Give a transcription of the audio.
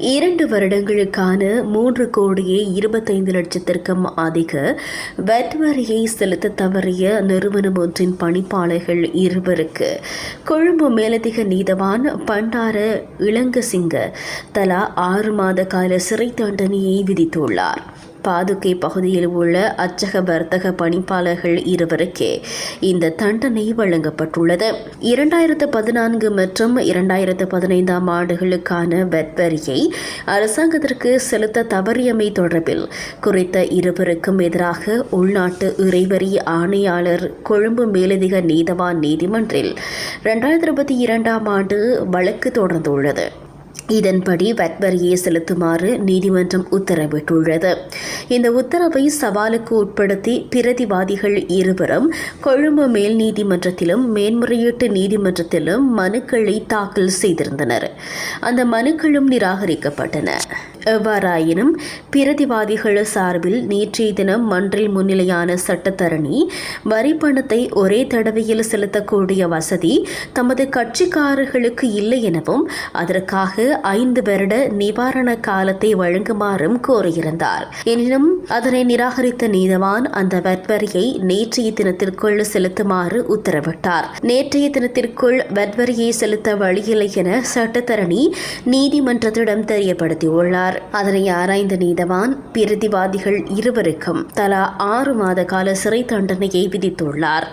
இரண்டு வருடங்களுக்கான மூன்று கோடியே இருபத்தைந்து லட்சத்திற்கும் அதிக வட் வரியை செலுத்த தவறிய நிறுவனம் ஒன்றின் பணிப்பாளர்கள் இருவருக்கு கொழும்பு மேலதிக நீதவான் பண்டார இளங்கசிங்க தலா ஆறு மாத கால சிறை தண்டனையை விதித்துள்ளார். பாதுகை பகுதியில் உள்ள அச்சக வர்த்தக பணிப்பாளர்கள் இருவருக்கே இந்த தண்டனை வழங்கப்பட்டுள்ளது. இரண்டாயிரத்து பதினான்கு மற்றும் இரண்டாயிரத்து பதினைந்தாம் ஆண்டுகளுக்கான வெட்வரியை அரசாங்கத்திற்கு செலுத்த தவறியமை தொடர்பில் குறித்த இருவருக்கும் எதிராக உள்நாட்டு இறைவரி ஆணையாளர் கொழும்பு மேலதிக நீதவான் நீதிமன்றில் இரண்டாயிரத்தி இருபத்தி இரண்டாம் ஆண்டு வழக்கு தொடர்ந்துள்ளது. இதன்படி வட் வரியை செலுத்துமாறு நீதிமன்றம் உத்தரவிட்டுள்ளது. இந்த உத்தரவை சவாலுக்கு உட்படுத்தி பிரதிவாதிகள் இருவரும் கொழும்பு மேல் நீதிமன்றத்திலும் மேன்முறையீட்டு நீதிமன்றத்திலும் மனுக்களை தாக்கல் செய்திருந்தனர். அந்த மனுக்களும் நிராகரிக்கப்பட்டன. எவ்வாறாயினும் பிரதிவாதிகள் சார்பில் நேற்றைய தினம் மன்றில் முன்னிலையான சட்டத்தரணி வரி பணத்தை ஒரே தடவையில் செலுத்தக்கூடிய வசதி தமது கட்சிக்காரர்களுக்கு இல்லை எனவும் அதற்காக ஐந்து வருட நிவாரண காலத்தை வழங்குமாறும் கோரியிருந்தார். எனினும் அதனை நிராகரித்த நீதவான் அந்த வட்வரியை நேற்றைய தினத்திற்குள் செலுத்துமாறு உத்தரவிட்டார். நேற்றைய தினத்திற்குள் வட்வரியை செலுத்த வழியில்லை என சட்டத்தரணி நீதிமன்றத்திடம் தெரியப்படுத்தியுள்ளார். அதனை ஆராய்ந்த நீதவான் பிரதிவாதிகள் இருவருக்கும் தலா ஆறு மாத கால சிறை தண்டனையை விதித்துள்ளார்.